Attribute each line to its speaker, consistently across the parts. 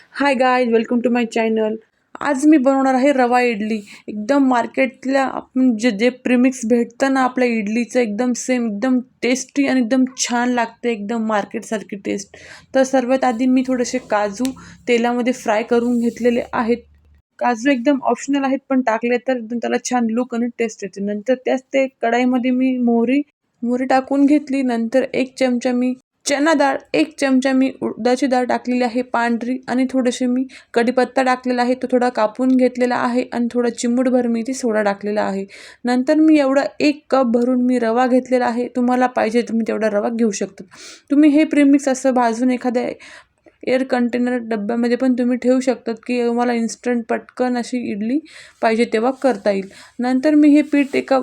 Speaker 1: Hi guys welcome to my channel आज मी बनवणार आहे रवा इडली. एकदम मार्केटला आपण जे जे प्रिमिक्स भेटतं ना आपल्या इडलीचं एकदम सेम एकदम टेस्टी आणि एकदम छान लागते एकदम मार्केटसारखी टेस्ट तर सर्वात आधी मी थोडेसे काजू तेलामध्ये फ्राय करून घेतलेले आहेत. काजू एकदम ऑप्शनल आहेत पण टाकले तर एकदम त्याला छान लुक आणि टेस्ट येते. नंतर त्याच ते कढाईमध्ये मी मोहरी मोहरी टाकून घेतली. नंतर एक चमचा मी चना डाळ एक चमचा मी उडदाची डाळ टाकलेली आहे पांढरी आणि थोडेसे मी कढीपत्ता टाकलेला आहे तो थोडा कापून घेतलेला आहे आणि थोडा चिमूटभर मी ती सोडा टाकलेला आहे. नंतर मी एवढा एक कप भरून मी रवा घेतलेला आहे तुम्हाला पाहिजे तुम्ही तेवढा रवा घेऊ शकता. तुम्ही हे प्रेमिक्स असं भाजून एखाद्या एअर कंटेनर डब्यामध्ये पण तुम्ही ठेवू शकतात की मला इन्स्टंट पटकन अशी इडली पाहिजे तेव्हा करता येईल. नंतर मी हे पीठ एका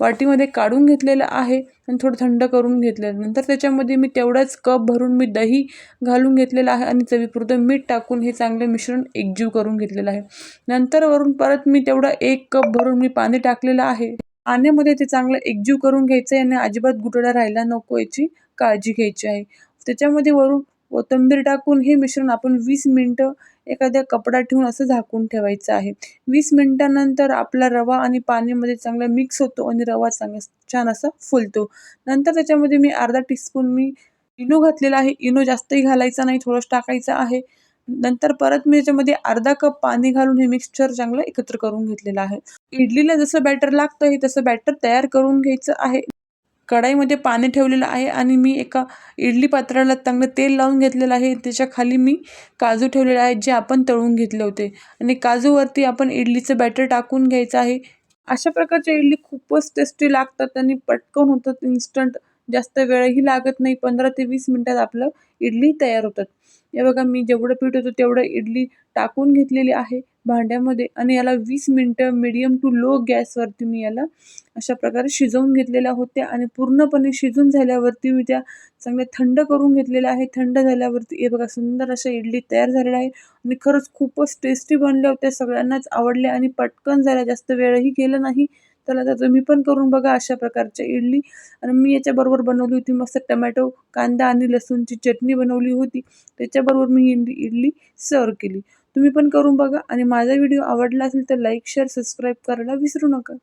Speaker 1: वाटीमध्ये काढून घेतलेलं आहे आणि थोडं थंड करून घेतलेलं. नंतर त्याच्यामध्ये मी तेवढाच कप भरून मी दही घालून घेतलेलं आहे आणि चवीपुरतं मीठ टाकून हे चांगलं मिश्रण एकजीव करून घेतलेलं आहे. नंतर वरून परत मी तेवढा एक कप भरून मी पाणी टाकलेलं आहे. पाण्यामध्ये ते चांगलं एकजीव करून घ्यायचं आहे आणि अजिबात गुटडा राहायला नको याची काळजी घ्यायची आहे. त्याच्यामध्ये वरून कोथिंबीर टाकून हे मिश्रण आपण वीस मिनटं एखाद्या कपडा ठेवून असं झाकून ठेवायचं आहे. वीस मिनटानंतर आपला रवा आणि पाणीमध्ये चांगला मिक्स होतो आणि रवा चांगला छान असा फुलतो. नंतर त्याच्यामध्ये मी अर्धा टीस्पून मी इनो घातलेला आहे. इनो जास्तही घालायचा नाही थोडंच टाकायचं आहे. नंतर परत मी त्याच्यामध्ये अर्धा कप पाणी घालून हे मिक्सचर चांगलं एकत्र करून घेतलेलं आहे. इडलीला जसं बॅटर लागतं हे तसं बॅटर तयार करून घ्यायचं आहे. कढाईमध्ये पाणी ठेवलेलं आहे आणि मी एका इडली पात्राला चांगलं तेल लावून घेतलेलं आहे. त्याच्याखाली मी काजू ठेवलेले आहेत जे आपण तळून घेतले होते. आणि काजूवरती आपण इडलीचं बॅटर टाकून घ्यायचं आहे. अशा प्रकारच्या इडली खूपच टेस्टी लागतात आणि पटकन होतात. इन्स्टंट जास्त वेळही लागत नाही. पंधरा ते वीस मिनटात आपलं इडली तयार होतात. हे बघा मी जेवढं पीठ होतं तेवढं इडली टाकून घेतलेली आहे. भांड्यामध्ये आणि याला वीस मिनटं मिडियम टू लो गॅसवरती मी याला अशा प्रकारे शिजवून घेतलेल्या होत्या आणि पूर्णपणे शिजून झाल्यावरती मी त्या चांगल्या थंड करून घेतलेल्या आहे थंड झाल्यावरती हे बघा सुंदर अशा इडली तयार झालेल्या आहे आणि खरंच खूपच टेस्टी बनल्या होत्या सगळ्यांनाच आवडल्या आणि पटकन झाल्या जास्त वेळही गेलं नाही. तर आता तुम्ही पण करून बघा अशा प्रकारच्या इडली. आणि मी याच्याबरोबर बनवली होती मस्त टमॅटो कांदा आणि लसूणची चटणी बनवली होती. त्याच्याबरोबर मी इडली सर्व केली. तुम्ही पण करून बघा. आणि माझा व्हिडिओ आवडला असेल तर लाईक शेअर सबस्क्राईब करायला विसरू नका.